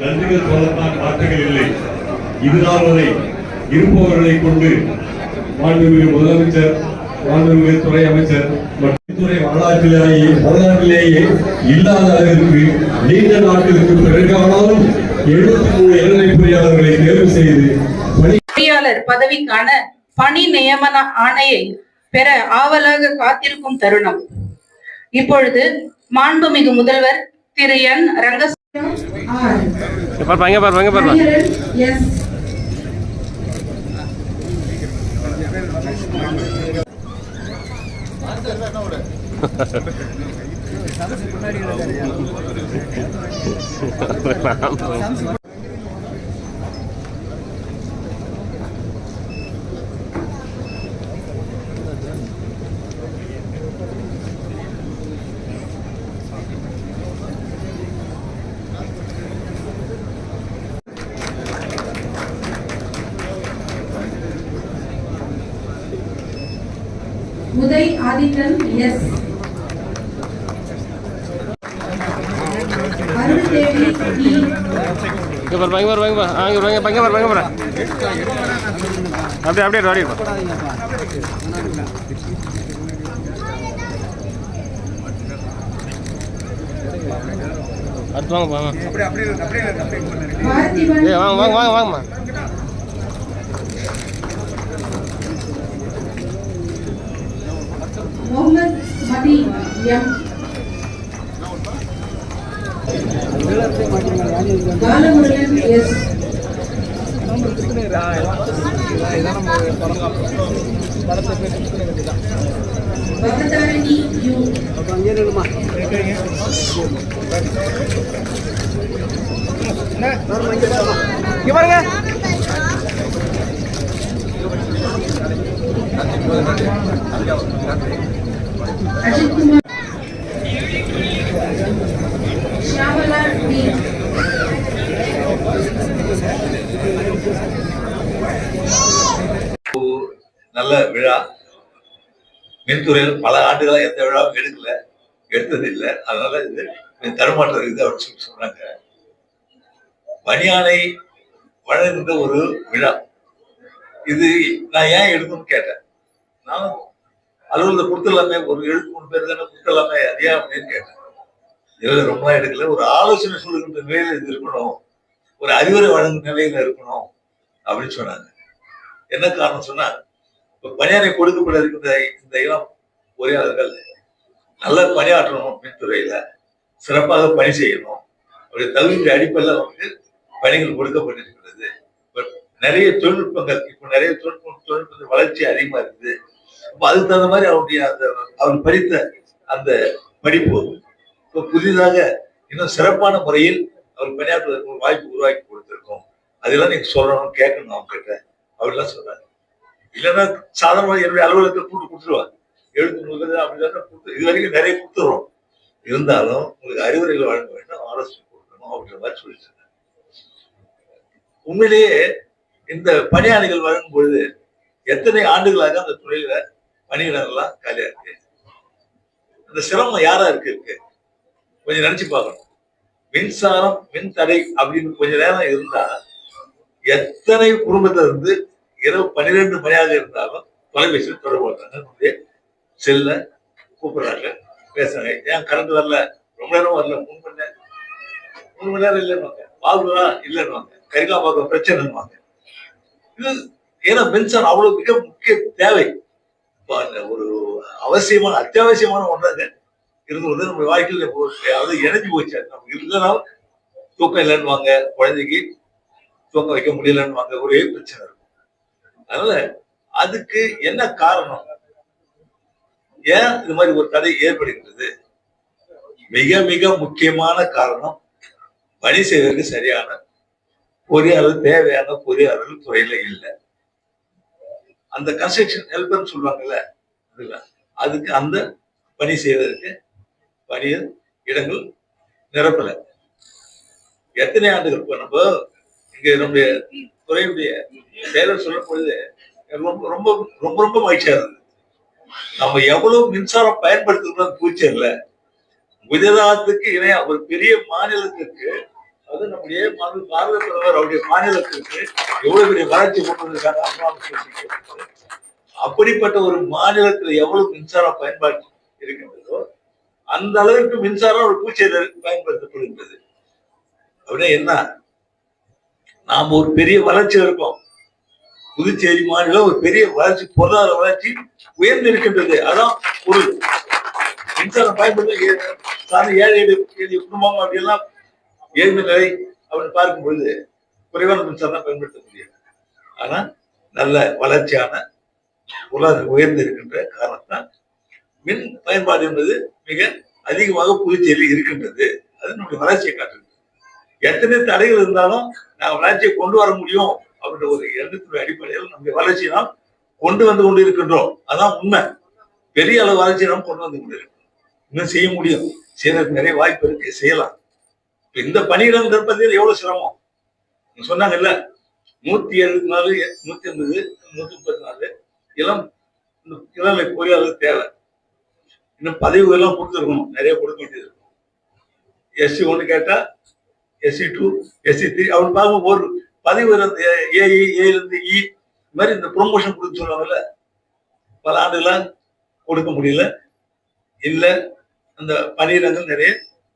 நன்றிகள் சொல்லத்தான் வார்த்தைகள் இல்லை. இதுதான் வரை இருப்பவர்களை கொண்டு மாண்புமிகு முதலமைச்சர் மாண்புமிகு துறை அமைச்சர் மற்றும் துறை வரலாற்றிலேயே வரலாற்றிலேயே இல்லாத அளவிற்கு நீண்ட நாட்களுக்கு பிறகானாலும் எழுபத்தி மூணு இளநிலை பொறியாளர்களை தேர்வு செய்து பொறியாளர் பதவிக்கான பணி நியமன ஆணையை பெற ஆவலாக காத்திருக்கும் தருணம். இப்பொழுது மாண்புமிகு முதல்வர் திரு என் ரங்கசாமி பாருப்பா இங்க பாருப்பா இங்க பாருப்பா. ஹரிஹரன் ஆதித்தன் எஸ் இங்க பாருப்பா இங்க பாருப்பா இங்க பாருப்பா ஆ, இங்க பாருங்க இங்க பாருப்பா இங்க பாருப்பா அப்படியே அப்படியே அப்படியே அடுத்து வாங்க வாங்க பார்த்திபன் ஏய் வாங்க வாங்க வாங்க வாங்கம்மா. முகமது மதி எம் பாலமுருகன் எஸ் பகதாரணி யூ இங்க பாருங்க அஜித் ஷியாமலா டி நல்ல விழா. மின்துறையில் பல ஆண்டுகளாக எந்த விழாவும் எடுக்கல எடுத்தது இல்லை. அதனால இது தருமாற்றம் இருக்குது அப்படின்னு சொல்லி சொன்னாங்க பணியானை வழங்குகின்ற ஒரு விழா. இது நான் ஏன் எடுக்கணும்னு கேட்டேன். நான் அலுவலகத்தை கொடுத்துடலாமே ஒரு எழுத்து மூணு பேர் தானே கொடுத்துடலாமே அதையா அப்படின்னு கேட்டேன். இதுல ரொம்ப எடுக்கல. ஒரு ஆலோசனை சொல்லுகின்ற நிலையில இது இருக்கணும். ஒரு அறிவுரை வழங்கும் நிலையில இருக்கணும் அப்படின்னு சொன்னாங்க. என்ன காரணம் சொன்னா இப்ப பணியாரை கொடுக்கப்பட இருக்கின்ற இந்த இளம் பொறியாளர்கள் நல்ல பணியாற்றணும் மின்துறையில சிறப்பாக பணி செய்யணும். அவருடைய தகுதியின் அடிப்படையில் வந்து பணிகள் கொடுக்கப்பட்டிருக்கிறது. நிறைய தொழில்நுட்பங்கள் இப்போ நிறைய தொழில்நுட்ப தொழில்நுட்பத்தின் வளர்ச்சி அதிகமா இருக்குது. அப்ப அதுக்கு தகுந்த மாதிரி அவருடைய அந்த அவர் படித்த அந்த படிப்பு. இப்ப புதிதாக இன்னும் சிறப்பான முறையில் அவர் பணியாற்றுவதற்கு ஒரு வாய்ப்பு உருவாக்கி கொடுத்திருக்கோம். அதெல்லாம் நீங்க சொல்லணும் கேட்கணும் அவங்க கிட்ட அப்படிலாம் சொல்றாங்க இல்லைன்னா சாதாரணமாக என்னுடைய அலுவலகத்தை கூட்டு கொடுத்துருவாங்க எழுத்து நூல்கள் அப்படிதான் கொடுத்து இது வரைக்கும் நிறைய கொடுத்துருவோம் இருந்தாலும் உங்களுக்கு அறிவுரைகள் வழங்க வேண்டும் ஆலோசனை கொடுக்கணும் அப்படின்ற மாதிரி சொல்லிட்டு உண்மையிலேயே இந்த பணியாளிகள் வழங்கும் பொழுது எத்தனை ஆண்டுகளாக அந்த துறையில பணியிடங்கள்லாம் காலியா இருக்கு. அந்த சிரமம் யாரா இருக்கு? இருக்கு. கொஞ்சம் நினைச்சு பார்க்கணும். மின்சாரம் மின் தடை அப்படின்னு கொஞ்ச நேரம் இருந்தா எத்தனை குடும்பத்துல இருந்து இரவு பன்னிரெண்டு மணியாக இருந்தாலும் தொலைபேசியில் தொடர்பு கொள்றாங்க. செல்ல கூப்பிடுறாங்க. பேசுறாங்க. ஏன் கரண்ட் வரல? ரொம்ப நேரம் வரல. மூணு மணி நேரம் மூணு மணி நேரம் இல்லைன்னு வாங்குவா இல்லைன்னு கரிகா பார்க்க பிரச்சனைன்னு இது ஏன்னா மின்சாரம் அவ்வளவு மிக முக்கிய தேவை. ஒரு அவசியமான அத்தியாவசியமான ஒன்றாக இருந்து வந்து நம்ம வாழ்க்கையில் அதாவது அது இணைஞ்சு போச்சு. நம்ம நமக்கு இல்லைன்னா தூக்கம் இல்லைன்னுவாங்க குழந்தைக்கு தூக்கம் வைக்க முடியலன்னுவாங்க ஒரே பிரச்சனை இருக்கும். அதனால அதுக்கு என்ன காரணம்? ஏன் இது மாதிரி ஒரு கதை ஏற்படுகிறது மிக மிக முக்கியமான காரணம் பணி செய்வதற்கு சரியான பொறியாளர் தேவையான பொறியாளர்கள் துறையில இல்லை. அந்த கன்ஸ்ட்ரக்ஷன் ஹெல்ப்னு சொல்லுவாங்கல்ல அதுல. அதுக்கு அந்த பணி செய்வதற்கு பணிய இடங்கள் நிரப்பல. எத்தனை ஆண்டுகள்? இப்போ நம்ம இங்க நம்முடைய துறையுடைய செயலர் சொல்லும் பொழுது ரொம்ப ரொம்ப ரொம்ப ரொம்ப மகிழ்ச்சியா இருந்தது. நம்ம எவ்வளவு மின்சாரம் பயன்படுத்துகிறோம் பூச்சி இல்லை. குஜராத்துக்கு இணையா ஒரு பெரிய மாநிலத்துக்கு அது நம்முடைய மாநில பாரத பிரதமர் அவருடைய மாநிலத்திற்கு எவ்வளவு பெரிய வளர்ச்சி கொண்டு வந்திருக்காங்க அம்மா அப்படிப்பட்ட ஒரு மாநிலத்தில் எவ்வளவு மின்சாரம் பயன்பாடு இருக்கின்றதோ அந்த அளவுக்கு மின்சாரம் ஒரு பூச்சையில் பயன்படுத்தப்படுகின்றது. அப்படின்னா என்ன? நாம ஒரு பெரிய வளர்ச்சி இருக்கோம். புதுச்சேரி மாநிலம் ஒரு பெரிய வளர்ச்சி பொருளாதார வளர்ச்சி உயர்ந்து இருக்கின்றது. அதான் ஒரு மின்சாரம் பயன்படுத்த ஏழை ஏழு குடும்பம் அப்படியெல்லாம் ஏழ்மை நிலை அப்படின்னு பார்க்கும் பொழுது குறைவான மின்சாரம் தான் பயன்படுத்த முடியாது ஆனா நல்ல வளர்ச்சியான பொருளாதாரம் உயர்ந்து இருக்கின்ற காரணத்தான் மின் பயன்பாடு என்பது மிக அதிகமாக புதுச்சேரியில் இருக்கின்றது. அது நம்முடைய வளர்ச்சியை காட்டுது. எத்தனை தடைகள் இருந்தாலும் நான் வளர்ச்சியை கொண்டு வர முடியும் அப்படின்ற ஒரு எண்ணத்தினுடைய அடிப்படையில் நம்முடைய வளர்ச்சியை நாம் கொண்டு வந்து கொண்டு இருக்கின்றோம் அதான் உண்மை. பெரிய அளவு வளர்ச்சியை நாம் கொண்டு வந்து கொண்டு இருக்கோம் இன்னும் செய்ய முடியும். செய்யறதுக்கு நிறைய வாய்ப்பு இருக்கு. செய்யலாம். இந்த பணியிடம் கற்பதில் எவ்வளவு சிரமம்? சொன்னாங்க சொன்னாங்கல்ல நூத்தி எழுபத்தி நாலு நூத்தி ஐம்பது நூத்தி முப்பத்தி நாலு இளம் இந்த இளநிலை பொறியாளர் தேவை. இன்னும் பதவி எல்லாம் கொடுத்துருக்கணும் நிறைய கொடுக்க வேண்டியது இருக்கும் எஸ்சி ஒன்று கேட்டா எஸ்சி டூ எஸ்சி த்ரீ அவன் பார்க்கும் ஒரு பதிவு ஏஇ ஏலேருந்து இ இது e, மாதிரி இந்த ப்ரொமோஷன் கொடுத்து சொல்லுவாங்கல்ல பல ஆண்டுகளாக கொடுக்க முடியல. இல்லை அந்த பணியிடங்கள் நிறைய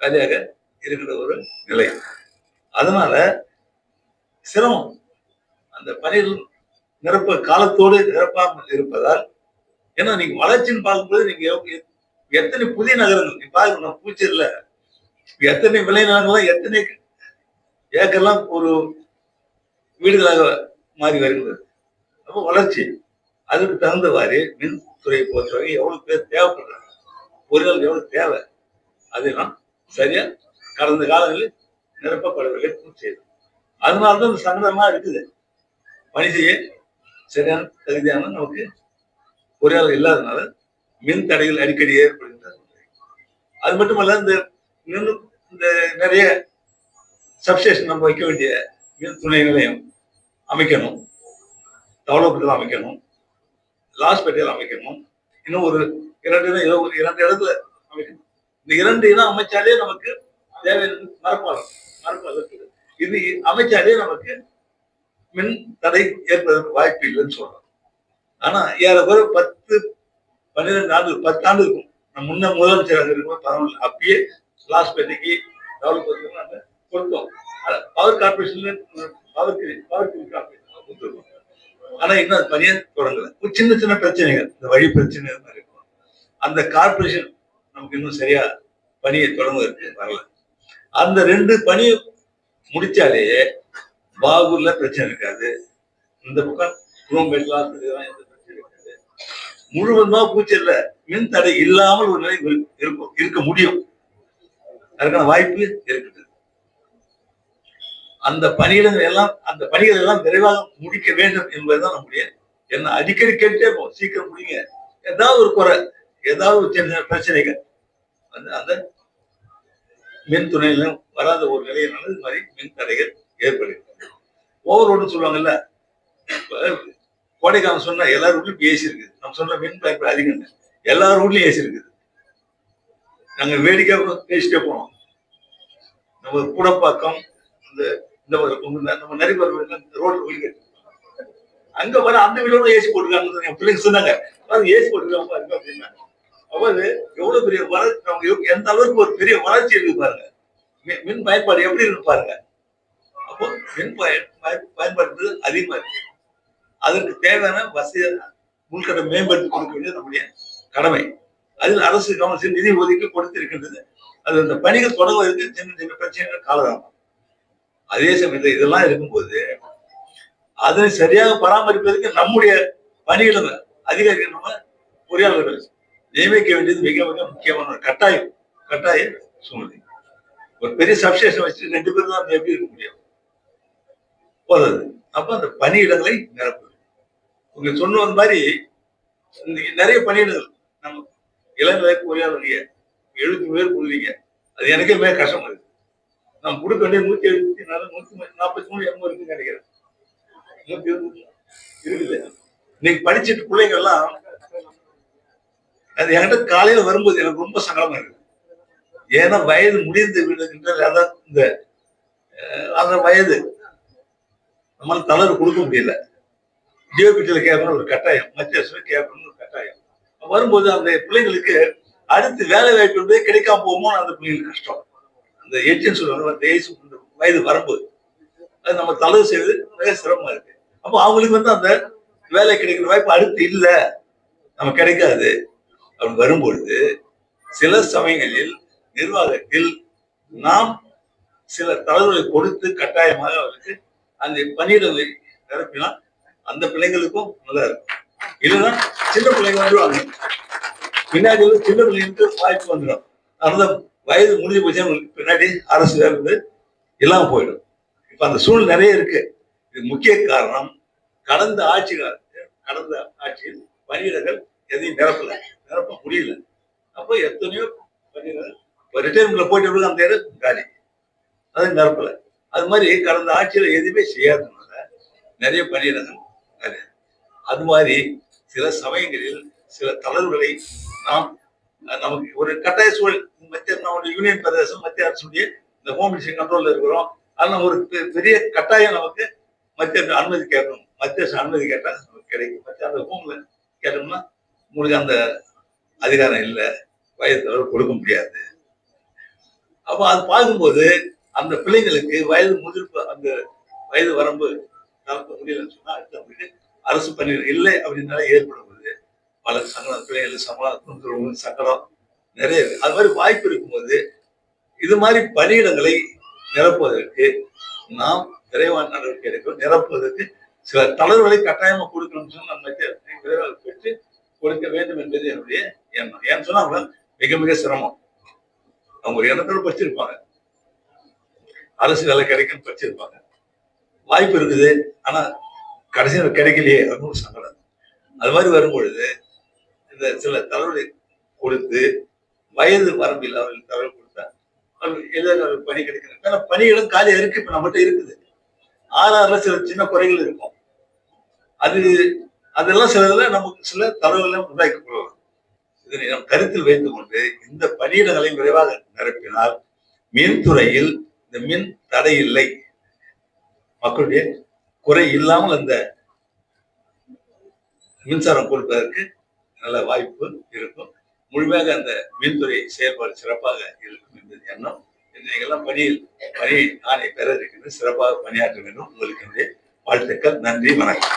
காலியாக இருக்கிற ஒரு நிலை. அதனால சிரமம். அந்த பணியில் நிரப்ப காலத்தோடு நிரப்பாமல் இருப்பதால் ஏன்னா நீங்க வளர்ச்சின்னு பார்க்கும்போது நீங்க எத்தனை புதிய நகரங்கள் நீ பாருங்க பூச்சேரியில எத்தனை விளைநிலங்கள்லாம் எத்தனை ஏக்கர்லாம் ஒரு வீடுகளாக மாறி வருகிறது. அப்போ வளர்ச்சி. அதுக்கு தகுந்தவாறு மின்துறையை பொறுத்தவரை எவ்வளவு பேர் தேவைப்படுறாங்க. பொறியாளர் எவ்வளவு தேவை. அதெல்லாம் சரியா கடந்த காலங்களில் நிரப்பப்படவில்லை செய்து அதனால்தான் இந்த சங்கடமா இருக்குது. பணி செய்ய சரியான தகுதியான நமக்கு பொறியாளர் இல்லாதனால மின் தடைகள் அடிக்கடி ஏற்படுகின்றது அது மட்டுமல்ல இந்த மின் இந்த நிறைய சப்ஸ்டேஷன் நம்ம வைக்க வேண்டிய மின் துணை நிலையம் அமைக்கணும். டெவலப்மெண்ட் அமைக்கணும். லாஸ்பேட்டையில் அமைக்கணும். இன்னும் ஒரு இரண்டு இடம் ஒரு இரண்டு இடத்துல அமைக்கணும். இந்த இரண்டு இடம் அமைச்சாலே நமக்கு தேவையான மரப்பாலம் மரப்பாலம் இருக்குது இது அமைச்சாலே நமக்கு மின் தடை ஏற்பதற்கு வாய்ப்பு இல்லைன்னு சொல்றோம் ஆனா ஏறக்குற பத்து பன்னிரெண்டு ஆண்டு பத்து ஆண்டு இருக்கும். நம்ம முன்ன முதலமைச்சராக இருக்கும்போது பரவாயில்ல அப்பயே லாஸ்பேட்டைக்கு டெவலப் நாங்கள் கொடுத்தோம். பவர் கார்பரேஷன்ல பவர் பவர் கார்பரேஷன் கொடுத்துருக்கோம். ஆனா இன்னும் அது பணியை தொடங்கல. ஒரு சின்ன சின்ன பிரச்சனைகள் இந்த வழி பிரச்சனை மாதிரி இருக்கும். அந்த கார்பரேஷன் நமக்கு இன்னும் சரியா பணியை தொடங்குவதற்கு வரல. அந்த ரெண்டு பணி முடிச்சாலே பாகூர்ல பிரச்சனை இருக்காது. இந்த பக்கம் குரோம்பேட்ல எந்த பிரச்சனையும் இருக்காது. முழுவதுமா பூச்சல்ல மின் தடை இல்லாமல் ஒரு நிலை இருக்கும் இருக்க முடியும். அதற்கான வாய்ப்பு இருக்குது. அந்த பணியிடங்கள் எல்லாம் அந்த பணிகள் எல்லாம் விரைவாக முடிக்க வேண்டும் என்பதுதான் நம்முடைய என்ன அடிக்கடி கேட்டே போகும் சீக்கிரம் முடிங்க. ஏதாவது ஒரு குறை ஏதாவது ஒரு சின்ன பிரச்சனைகள். வந்து அந்த மின் துணையிலும் வராத ஒரு நிலையினால இது மாதிரி மின் தடைகள் ஏற்படுகிறது. ஓவர்லோடுன்னு சொல்லுவாங்கல்ல கோடைக்காலம் சொன்னா எல்லார் வீட்லயும் ஏசி இருக்குது. நம்ம சொன்ன மின் பயன்பாடு அதிகம் இல்லை. எல்லார் வீட்லயும் ஏசி இருக்குது. நாங்க வேடிக்கை பேசிட்டே போனோம். நம்ம கூடப்பாக்கம் இந்த இந்த ஒரு நம்ம நிறைய பேர் ரோட்ல வீடு அங்க வர அந்த வீடோட ஏசி போட்டுருக்காங்க என் பிள்ளைங்க சொன்னாங்க. ஏசி போட்டுருக்காங்க பாருங்க அப்படின்னா. அப்ப எவ்வளவு பெரிய வளர்ச்சி அவங்க எந்த அளவுக்கு ஒரு பெரிய வளர்ச்சி இருக்கு பாருங்க. மின் மின் பயன்பாடு எப்படி இருக்கு பாருங்க. அப்போ மின் பயன் பயன்பாடு அதிகமா இருக்கு. அதற்கு தேவையான வசதி உள்கட்ட மேம்படுத்தி கொடுக்க வேண்டியது நம்முடைய கடமை. அதில் அரசு கவனம் நிதி ஒதுக்கி கொடுத்திருக்கின்றது. அது அந்த பணிகள் தொடங்குவதற்கு சின்ன சின்ன பிரச்சனைகள் காலதாமம் அதே சமயத்தில் இதெல்லாம் இருக்கும்போது அதனை சரியாக பராமரிப்பதற்கு நம்முடைய பணிகளை அதிகாரிகள் நம்ம பொறியாளர்கள் நியமிக்க வேண்டியது மிக மிக முக்கியமான ஒரு கட்டாயம் கட்டாய சூழ்நிலை ஒரு பெரிய சப்ஸ்டேஷன் வச்சுட்டு ரெண்டு பேரும் தான் எப்படி இருக்க முடியும் போதாது அப்ப அந்த பணியிடங்களை நிரப்பு உங்க சொன்ன மாதிரி இன்னைக்கு நிறைய பணியிடங்கள் நம்ம இளநிலை பொறியாளருடைய எழுபத்தி பேர் கொடுவீங்க அது எனக்கே மிக கஷ்டமா இருக்கு நம்ம கொடுக்க வேண்டிய நூத்தி எழுபத்தி நாலு நூத்தி நாற்பத்தி மூணு எண்பது இருக்குன்னு நினைக்கிறேன் இருக்குது இன்னைக்கு படிச்சுட்டு பிள்ளைங்க எல்லாம் அது என்கிட்ட காலையில வரும்போது எனக்கு ரொம்ப சங்கடமா இருக்கு. ஏன்னா வயது முடிந்து விடுகின்ற அதான் இந்த அந்த வயது நம்மளால தளர்வு கொடுக்க முடியல. டிஓபிட்டியில் கேட்கணும் ஒரு கட்டாயம். மத்திய அரசு கேட்கணும்னு ஒரு கட்டாயம். வரும்போது அந்த பிள்ளைங்களுக்கு அடுத்து வேலை வாய்ப்பு வந்து கிடைக்காம போகுமோ அந்த பிள்ளைங்களுக்கு கஷ்டம். அந்த ஏஜென்ட் சொல்லுவாங்க இந்த வயது வரும்போது. அது நம்ம தளர்வு செய்வது மிக சிரமமா இருக்கு. அப்போ அவங்களுக்கு வந்து அந்த வேலை கிடைக்கிற வாய்ப்பு அடுத்து இல்லை. நம்ம கிடைக்காது. அப்படி வரும்பொழுது சில சமயங்களில் நிர்வாகத்தில் நாம் சில தளர்வுகளை கொடுத்து கட்டாயமாக அவருக்கு அந்த பணியிடங்களை நிரப்பினால் அந்த பிள்ளைங்களுக்கும் நல்லா இருக்கும். இல்லைன்னா சின்ன பிள்ளைங்க வந்துருவாங்க பின்னாடி சின்ன பிள்ளைங்களுக்கு வாய்ப்பு வந்துடும். அந்த வயது முடிஞ்சு போச்சு அவங்களுக்கு பின்னாடி அரசு வேலை எல்லாம் இல்லாம போயிடும். இப்ப அந்த சூழல் நிறைய இருக்கு. இது முக்கிய காரணம் கடந்த ஆட்சி காலத்தில் கடந்த ஆட்சியில் பணியிடங்கள் எதையும் நிரப்பல. நிரப்ப முடியல. அப்போ எத்தனையோ இப்போ ரிட்டைர்மெண்ட்ல போயிட்டு இருக்க அந்த இடம் காலி. அது நிரப்பல. அது மாதிரி கடந்த ஆட்சியில எதுவுமே செய்யாததுனால நிறைய பணியிடங்கள் காலி. அது மாதிரி சில சமயங்களில் சில தளர்வுகளை நாம் நமக்கு ஒரு கட்டாய சூழல். மத்திய நம்முடைய யூனியன் பிரதேசம் மத்திய அரசுடைய இந்த ஹோம் மினிஸ்டர் கண்ட்ரோல்ல இருக்கிறோம். அதனால ஒரு பெரிய கட்டாயம் நமக்கு மத்திய அனுமதி கேட்கணும். மத்திய அரசு அனுமதி கேட்டால் நமக்கு கிடைக்கும். மத்திய அந்த ஹோம்ல கேட்டோம்னா உங்களுக்கு அந்த அதிகாரம் இல்லை. வயது கொடுக்க முடியாது. அப்போ அது பார்க்கும்போது அந்த பிள்ளைங்களுக்கு வயது முதிர்ப்பு அந்த வயது வரம்பு நடத்த முடியலன்னு சொன்னா அடுத்த அப்படின்னு அரசு பணி இல்லை அப்படின்னால ஏற்படும்போது பல சங்கடம் பிள்ளைகளுக்கு சம்பளம் சங்கடம் நிறைய இருக்கு. அது மாதிரி வாய்ப்பு இருக்கும்போது இது மாதிரி பணியிடங்களை நிரப்புவதற்கு நாம் விரைவான நடவடிக்கை எடுக்கணும். நிரப்புவதற்கு சில தளர்வுகளை கட்டாயமா கொடுக்கணும்னு சொன்னால் நம்ம விரைவாக பெற்று கொடுக்க வேண்டும் என்பது என்னுடைய எண்ணம். ஏன்னு சொன்னா அவங்க மிக மிக சிரமம். அவங்க ஒரு எண்ணத்தோட படிச்சிருப்பாங்க அரசு வேலை கிடைக்கும் படிச்சிருப்பாங்க வாய்ப்பு இருக்குது ஆனா கடைசியில் கிடைக்கலையே அப்படின்னு ஒரு சங்கடம். அது மாதிரி வரும்பொழுது இந்த சில தளர்வுகளை கொடுத்து வயது வரம்பில் அவர்களுக்கு தகவல் கொடுத்தா அவர்கள் பணி கிடைக்கிறாங்க ஏன்னா பணிகளும் காலியா இருக்கு இப்ப நம்மகிட்ட இருக்குது. ஆறாறுல சில சின்ன குறைகள் இருக்கும். அது அதெல்லாம் சில இதுல நமக்கு சில தரவுகளை உண்டாக்கி கொள்ளலாம் இதனை நாம் கருத்தில் வைத்துக் கொண்டு இந்த பணியிடங்களை விரைவாக நிரப்பினால் மின்துறையில் இந்த மின் தடை இல்லை. மக்களுடைய குறை இல்லாமல் அந்த மின்சாரம் கொடுப்பதற்கு நல்ல வாய்ப்பு இருக்கும். முழுமையாக அந்த மின்துறை செயல்பாடு சிறப்பாக இருக்கும் என்பது எண்ணம். இன்றைக்கெல்லாம் பணியில் பணி ஆணை பெற இருக்கின்ற சிறப்பாக பணியாற்ற வேண்டும். உங்களுக்கு என்னுடைய வாழ்த்துக்கள். நன்றி வணக்கம்.